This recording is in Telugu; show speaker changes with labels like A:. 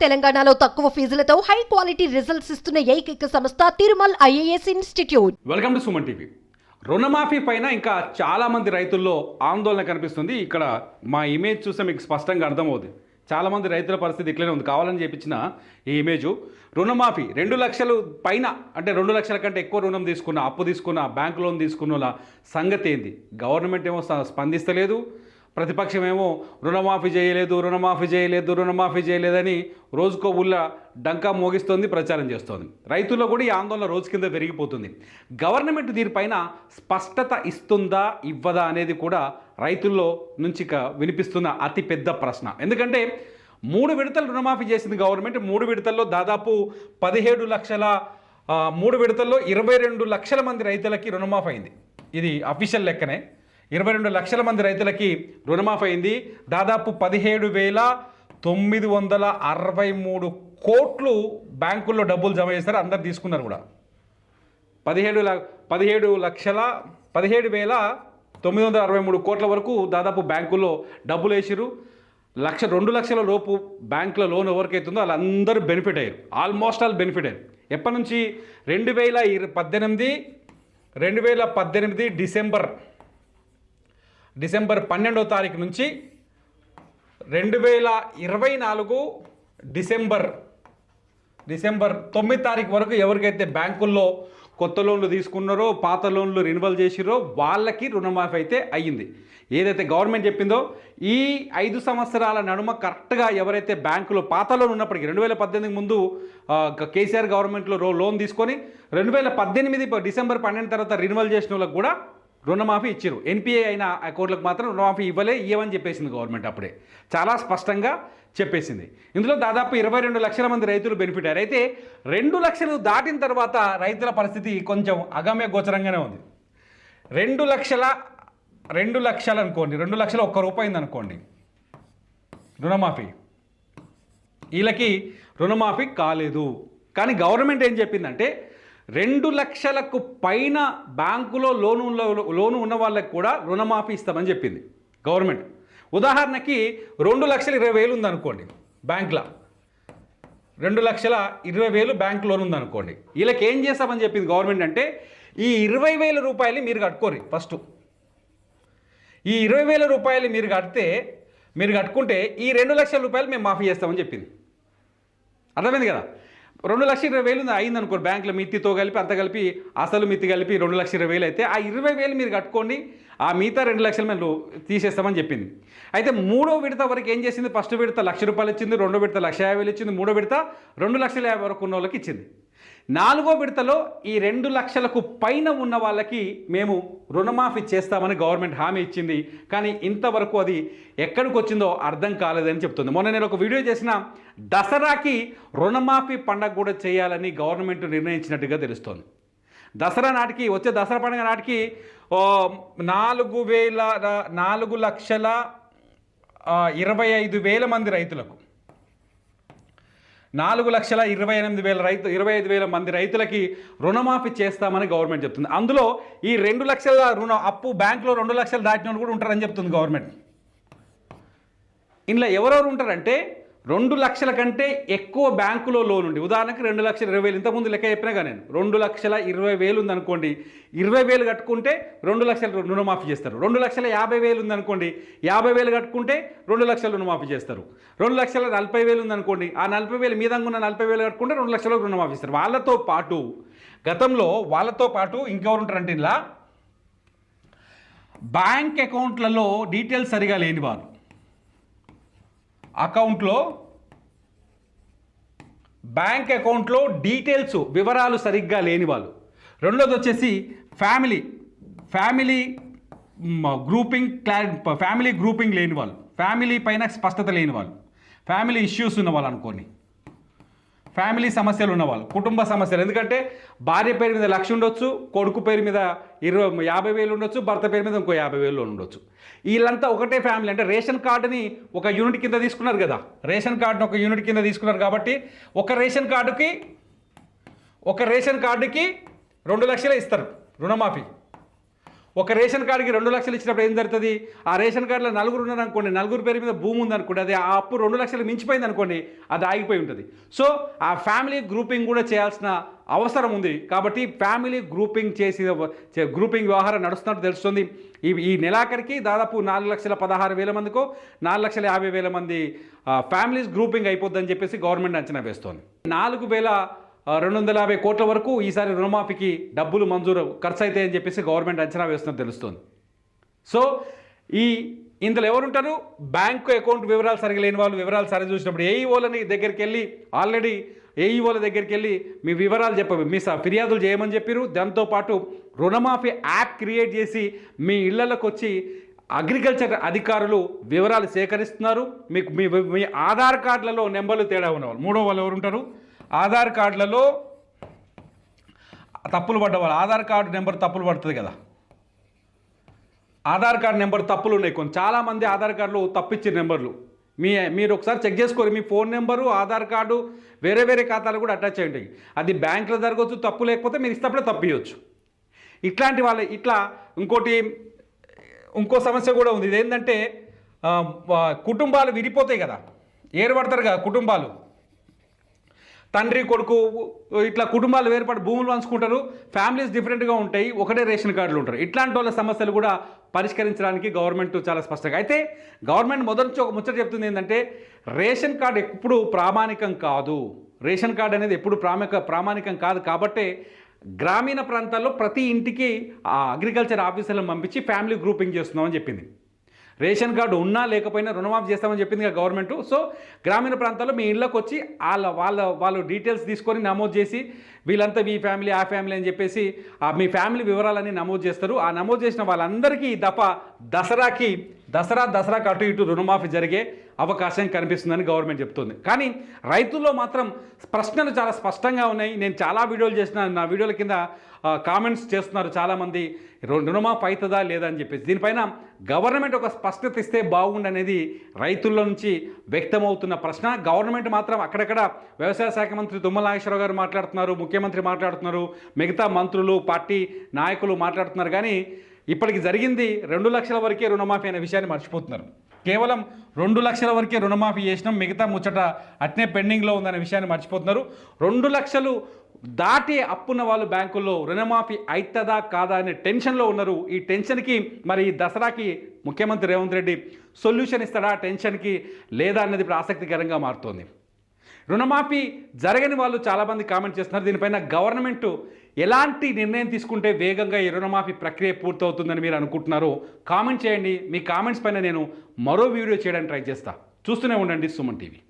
A: తెలంగాణలో తక్కువ ఫీజులతో హై క్వాలిటీ రిజల్ట్స్ ఇస్తున్న ఏకైక సంస్థ Tirumal IAS institute.
B: Welcome to Suman TV. రుణమాఫీ పైన ఇంకా చాలామంది రైతుల్లో ఆందోళన కనిపిస్తుంది. ఇక్కడ మా ఇమేజ్ చూస్తే మీకు స్పష్టంగా అర్థమవుతుంది చాలామంది రైతుల పరిస్థితి ఇట్లనే ఉంది. కావాలని చెప్పించిన ఈ ఇమేజ్ రుణమాఫీ రెండు లక్షలు పైన అంటే రెండు లక్షల కంటే ఎక్కువ రుణం తీసుకున్న అప్పు తీసుకున్న బ్యాంక్ లోన్ తీసుకున్న వాళ్ళ సంగతి ఏంది? గవర్నమెంట్ ఏమో స్పందిస్తలేదు. ప్రతిపక్షమేమో రుణమాఫీ చేయలేదు రుణమాఫీ చేయలేదు రుణమాఫీ చేయలేదని రోజుకో ఊళ్ళ డంకా మోగిస్తోంది ప్రచారం చేస్తోంది. రైతుల్లో కూడా ఈ ఆందోళన రోజు కింద పెరిగిపోతుంది. గవర్నమెంట్ దీనిపైన స్పష్టత ఇస్తుందా ఇవ్వదా అనేది కూడా రైతుల్లో నుంచి వినిపిస్తున్న అతిపెద్ద ప్రశ్న. ఎందుకంటే మూడు విడతలు రుణమాఫీ చేసింది గవర్నమెంట్ మూడు విడతల్లో దాదాపు పదిహేడు లక్షల మూడు విడతల్లో ఇరవై రెండు లక్షల మంది రైతులకి రుణమాఫీ అయింది. ఇది అఫీషియల్ లెక్కనే. ఇరవై రెండు లక్షల మంది రైతులకి రుణమాఫీ అయింది. దాదాపు పదిహేడు వేల తొమ్మిది వందల అరవై మూడు కోట్లు బ్యాంకుల్లో డబ్బులు జమ చేస్తారు అందరు తీసుకున్నారు కూడా. పదిహేడు పదిహేడు లక్షల పదిహేడు వేల తొమ్మిది వందల అరవై మూడు కోట్ల వరకు దాదాపు బ్యాంకుల్లో డబ్బులు వేసిరు లక్ష రెండు లక్షల లోపు బ్యాంకుల లోన్ ఎవరికైతుందో వాళ్ళందరూ బెనిఫిట్ అయ్యారు. ఆల్మోస్ట్ ఆల్ బెనిఫిట్ అయ్యారు. ఎప్పటి నుంచి? రెండు వేల ఇర పద్దెనిమిది రెండు వేల పద్దెనిమిది డిసెంబర్ డిసెంబర్ పన్నెండో తారీఖు నుంచి రెండు వేల ఇరవై నాలుగు డిసెంబర్ డిసెంబర్ తొమ్మిది తారీఖు వరకు ఎవరికైతే బ్యాంకుల్లో కొత్త లోన్లు తీసుకున్నారో పాత లోన్లు రినువల్ చేసిరో వాళ్ళకి రుణమాఫీ అయితే అయ్యింది. ఏదైతే గవర్నమెంట్ చెప్పిందో ఈ ఐదు సంవత్సరాల నడుమ కరెక్ట్గా ఎవరైతే బ్యాంకులో పాత లోన్ ఉన్నప్పటికీ రెండు వేల పద్దెనిమిది ముందు కేసీఆర్ గవర్నమెంట్లో రో- లోన్ తీసుకొని రెండు వేల పద్దెనిమిది డిసెంబర్ పన్నెండు తర్వాత రినువల్ చేసిన వాళ్ళకి కూడా రుణమాఫీ ఇచ్చారు ఎన్పిఏ అయిన అకౌంట్లకు మాత్రం రుణమాఫీ ఇవ్వలే ఇవ్వమని చెప్పేసింది గవర్నమెంట్ అప్పుడే. చాలా స్పష్టంగా చెప్పేసింది. ఇందులో దాదాపు ఇరవై రెండు లక్షల మంది రైతులు బెనిఫిట్ అయ్యారు. అయితే రెండు లక్షలు దాటిన తర్వాత రైతుల పరిస్థితి కొంచెం అగమ్య గోచరంగానే ఉంది. రెండు లక్షల రెండు లక్షలు అనుకోండి రెండు లక్షలు ఒక్క రూపాయింది అనుకోండి రుణమాఫీ. వీళ్ళకి రుణమాఫీ కాలేదు. కానీ గవర్నమెంట్ ఏం చెప్పిందంటే రెండు లక్షలకు పైన బ్యాంకులో లోను లోను ఉన్న వాళ్ళకి కూడా రుణమాఫీ ఇస్తామని చెప్పింది గవర్నమెంట్. ఉదాహరణకి రెండు లక్షల ఇరవై వేలు ఉందనుకోండి బ్యాంకులో. రెండు లక్షల ఇరవై వేలు బ్యాంక్ లోన్ ఉందనుకోండి. వీళ్ళకి ఏం చేస్తామని చెప్పింది గవర్నమెంట్ అంటే ఈ ఇరవై వేల రూపాయలు మీరు కట్టుకోరు ఫస్ట్. ఈ ఇరవై వేల రూపాయలు మీరు కడితే మీరు కట్టుకుంటే ఈ రెండు లక్షల రూపాయలు మేము మాఫీ చేస్తామని చెప్పింది. అర్థమైంది కదా? రెండు లక్షల ఇరవై వేలు అయింది అనుకో బ్యాంకులో మిత్తితో కలిపి అంత కలిపి అసలు మిత్తి కలిపి రెండు లక్షల ఇరవై వేలు అయితే ఆ ఇరవై వేలు మీరు కట్టుకోండి ఆ మిగతా రెండు లక్షలు మేము తీసేస్తామని చెప్పింది. అయితే మూడో విడత వరకు ఏం చేసింది? ఫస్ట్ విడత లక్ష రూపాయలు ఇచ్చింది రెండో విడత లక్ష యాభై వేలు ఇచ్చింది మూడో విడత రెండు లక్షల యాభై వరకు ఉన్న వాళ్ళకి ఇచ్చింది. నాలుగో విడతలో ఈ రెండు లక్షలకు పైన ఉన్న వాళ్ళకి మేము రుణమాఫీ చేస్తామని గవర్నమెంట్ హామీ ఇచ్చింది. కానీ ఇంతవరకు అది ఎక్కడికి వచ్చిందో అర్థం కాలేదని చెప్తుంది. మొన్న నేను ఒక వీడియో చేసిన దసరాకి రుణమాఫీ పండగ కూడా చేయాలని గవర్నమెంట్ నిర్ణయించినట్టుగా తెలుస్తోంది. దసరా నాటికి వచ్చే దసరా పండుగ నాటికి నాలుగు వేల నాలుగు లక్షల ఇరవై ఐదు వేల మంది రైతులకు నాలుగు లక్షల ఇరవై ఎనిమిది వేల రైతు ఇరవై ఐదు వేల మంది రైతులకి రుణమాఫీ చేస్తామని గవర్నమెంట్ చెప్తుంది. అందులో ఈ రెండు లక్షల రుణ అప్పు బ్యాంకులో రెండు లక్షలు దాటిన కూడా ఉంటారని చెప్తుంది గవర్నమెంట్. ఇందులో ఎవరెవరు ఉంటారంటే రెండు లక్షల కంటే ఎక్కువ బ్యాంకులో లోన్ ఉంది. ఉదాహరణకి రెండు లక్షల ఇరవై వేలు. ఇంతకుముందు లెక్క చెప్పినా కానీ నేను. రెండు లక్షల ఇరవై వేలు ఉందనుకోండి ఇరవై వేలు కట్టుకుంటే రెండు లక్షల రుణమాఫీ చేస్తారు. రెండు లక్షల యాభై వేలు ఉందనుకోండి యాభై వేలు కట్టుకుంటే రెండు లక్షల రుణమాఫీ చేస్తారు. రెండు లక్షల నలభై వేలు ఉందనుకోండి ఆ నలభై వేలు మీదంగా ఉన్న నలభై వేలు కట్టుకుంటే రెండు లక్షల రుణమాఫీ ఇస్తారు వాళ్ళతో పాటు గతంలో వాళ్ళతో పాటు ఇంకెవరు ఉంటారంటే ఇలా? బ్యాంక్ అకౌంట్లలో డీటెయిల్స్ సరిగా లేని వారు అకౌంట్లో బ్యాంక్ అకౌంట్లో డీటెయిల్స్ వివరాలు సరిగ్గా లేని వాళ్ళు. రెండోది వచ్చేసి ఫ్యామిలీ. ఫ్యామిలీ గ్రూపింగ్ క్లారి ఫ్యామిలీ గ్రూపింగ్ లేని వాళ్ళు. ఫ్యామిలీ పైన స్పష్టత లేని వాళ్ళు. ఫ్యామిలీ ఇష్యూస్ ఉన్న వాళ్ళు అనుకోని ఫ్యామిలీ సమస్యలు ఉన్నవాళ్ళు కుటుంబ సమస్యలు. ఎందుకంటే భార్య పేరు మీద లక్ష ఉండొచ్చు కొడుకు పేరు మీద ఇరవై యాభై వేలు ఉండొచ్చు భర్త పేరు మీద ఇంకో యాభై వేలు ఉండొచ్చు. వీళ్ళంతా ఒకటే ఫ్యామిలీ. అంటే రేషన్ కార్డుని ఒక యూనిట్ కింద తీసుకున్నారు కదా. రేషన్ కార్డుని ఒక యూనిట్ కింద తీసుకున్నారు కాబట్టి ఒక రేషన్ కార్డుకి ఒక రేషన్ కార్డుకి రెండు లక్షలే ఇస్తారు రుణమాఫీ. ఒక రేషన్ కార్డుకి రెండు లక్షలు ఇచ్చినప్పుడు ఏం జరుగుతుంది? ఆ రేషన్ కార్డులో నలుగురు ఉన్నారు అనుకోండి నలుగురు పేరు మీద భూమి ఉందనుకోండి అది ఆ అప్పు రెండు లక్షలు మించిపోయింది అనుకోండి అది ఆగిపోయి ఉంటుంది సో ఆ ఫ్యామిలీ గ్రూపింగ్ కూడా చేయాల్సిన అవసరం ఉంది. కాబట్టి ఫ్యామిలీ గ్రూపింగ్ చేసి గ్రూపింగ్ వ్యవహారం నడుస్తున్నట్టు తెలుస్తుంది. ఈ ఈ నెలాఖరికి దాదాపు నాలుగు లక్షల పదహారు వేల మందికో నాలుగు లక్షల యాభై వేల మంది ఫ్యామిలీస్ గ్రూపింగ్ అయిపోద్దని చెప్పేసి గవర్నమెంట్ అంచనా వేస్తోంది. నాలుగు వేల రెండు వందల యాభై కోట్ల వరకు ఈసారి రుణమాఫీకి డబ్బులు మంజూరు ఖర్చు అవుతాయని చెప్పేసి గవర్నమెంట్ అంచనా వేస్తుందని తెలుస్తుంది. సో ఈ ఇందులో ఎవరుంటారు? బ్యాంకు అకౌంట్ వివరాలు సరిగా లేని వాళ్ళు వివరాలు సరి చూసినప్పుడు ఏఈఓలని దగ్గరికి వెళ్ళి ఆల్రెడీ ఏఈఓల దగ్గరికి వెళ్ళి మీ వివరాలు చెప్పవి మీ స- ఫిర్యాదులు చేయమని చెప్పారు దాంతోపాటు రుణమాఫీ యాప్ క్రియేట్ చేసి మీ ఇళ్ళలోకి వచ్చి అగ్రికల్చర్ అధికారులు వివరాలు సేకరిస్తున్నారు. మీకు మీ మీ ఆధార్ కార్డులలో నెంబర్లు తేడా ఉన్నవాళ్ళు. మూడో వాళ్ళు ఎవరుంటారు? ఆధార్ కార్డులలో తప్పులు పడ్డవాళ్ళు ఆధార్ కార్డు నెంబర్ తప్పులు పడుతుంది కదా. ఆధార్ కార్డు నెంబర్ తప్పులు ఉన్నాయి కొన్ని. చాలామంది ఆధార్ కార్డులు తప్పిచ్చిన నెంబర్లు. మీ మీరు ఒకసారి చెక్ చేసుకోరు మీ ఫోన్ నెంబరు ఆధార్ కార్డు వేరే వేరే ఖాతాలు కూడా అటాచ్ అయి అది బ్యాంకులో జరగవచ్చు తప్పు లేకపోతే మీరు ఇస్తప్పుడే తప్పియచ్చు. ఇట్లాంటి వాళ్ళు ఇట్లా ఇంకోటి ఇంకో సమస్య కూడా ఉంది. ఇదేంటంటే కుటుంబాలు విడిపోతాయి కదా. ఏర్పడతారు కదా కుటుంబాలు. తండ్రి కొడుకు ఇట్లా కుటుంబాలు వేరుపడి భూములు పంచుకుంటారు. ఫ్యామిలీస్ డిఫరెంట్గా ఉంటాయి. ఒకటే రేషన్ కార్డులు ఉంటారు. ఇట్లాంటి వాళ్ళ సమస్యలు కూడా పరిష్కరించడానికి గవర్నమెంట్ చాలా స్పష్టంగా. అయితే గవర్నమెంట్ మొదటి నుంచి ఒక ముచ్చట చెప్తుంది ఏంటంటే రేషన్ కార్డు ఎప్పుడు ప్రామాణికం కాదు. రేషన్ కార్డు అనేది ఎప్పుడు ప్రామాణిక ప్రామాణికం కాదు కాబట్టే గ్రామీణ ప్రాంతాల్లో ప్రతి ఇంటికి ఆ అగ్రికల్చర్ ఆఫీసర్లను పంపించి ఫ్యామిలీ గ్రూపింగ్ చేస్తున్నామని చెప్పింది. రేషన్ కార్డు ఉన్నా లేకపోయినా రుణమాఫీ చేస్తామని చెప్పింది గవర్నమెంట్. సో గ్రామీణ ప్రాంతాల్లో మీ ఇళ్ళకి వచ్చి వాళ్ళ వాళ్ళ వాళ్ళు డీటెయిల్స్ తీసుకొని నమోదు చేసి వీళ్ళంతా మీ ఫ్యామిలీ ఆ ఫ్యామిలీ అని చెప్పేసి ఆ మీ ఫ్యామిలీ వివరాలన్నీ నమోదు చేస్తారు. ఆ నమోదు చేసిన వాళ్ళందరికీ ఈ దసరాకి దసరా దసరాకి అటు ఇటు రుణమాఫీ జరిగే అవకాశం కనిపిస్తుందని గవర్నమెంట్ చెప్తుంది. కానీ రైతుల్లో మాత్రం ప్రశ్నలు చాలా స్పష్టంగా ఉన్నాయి. నేను చాలా వీడియోలు చేసిన నా వీడియోల కింద కామెంట్స్ చేస్తున్నారు చాలామంది. రు- రుణమాఫీ అవుతుందా లేదా అని చెప్పేసి. దీనిపైన గవర్నమెంట్ ఒక స్పష్టత ఇస్తే బాగుండనేది రైతుల్లో నుంచి వ్యక్తమవుతున్న ప్రశ్న. గవర్నమెంట్ మాత్రం అక్కడక్కడ వ్యవసాయ శాఖ మంత్రి తుమ్మల నాగేశ్వరరావు గారు మాట్లాడుతున్నారు. ముఖ్యమంత్రి మాట్లాడుతున్నారు మిగతా మంత్రులు పార్టీ నాయకులు మాట్లాడుతున్నారు కానీ ఇప్పటికి జరిగింది రెండు లక్షల వరకే రుణమాఫీ అనే విషయాన్ని మర్చిపోతున్నారు. కేవలం రెండు లక్షల వరకే రుణమాఫీ చేసినాం మిగతా ముచ్చట అట్నే పెండింగ్లో ఉందనే విషయాన్ని మర్చిపోతున్నారు. రెండు లక్షలు దాటి అప్పున్న వాళ్ళు బ్యాంకుల్లో రుణమాఫీ అవుతుందా కాదా అనే టెన్షన్లో ఉన్నారు. ఈ టెన్షన్కి మరి ఈ దసరాకి ముఖ్యమంత్రి రేవంత్ రెడ్డి సొల్యూషన్ ఇస్తాడా ఆ టెన్షన్కి లేదా అన్నది ఇప్పుడు ఆసక్తికరంగా మారుతోంది. రుణమాఫీ జరగని వాళ్ళు చాలామంది కామెంట్ చేస్తున్నారు. దీనిపైన గవర్నమెంట్ ఎలాంటి నిర్ణయం తీసుకుంటే వేగంగా ఈ రుణమాఫీ ప్రక్రియ పూర్తవుతుందని మీరు అనుకుంటున్నారో కామెంట్ చేయండి. మీ కామెంట్స్ పైన నేను మరో వీడియో చేయడానికి ట్రై చేస్తా. చూస్తూనే ఉండండి సుమన్ టీవీ.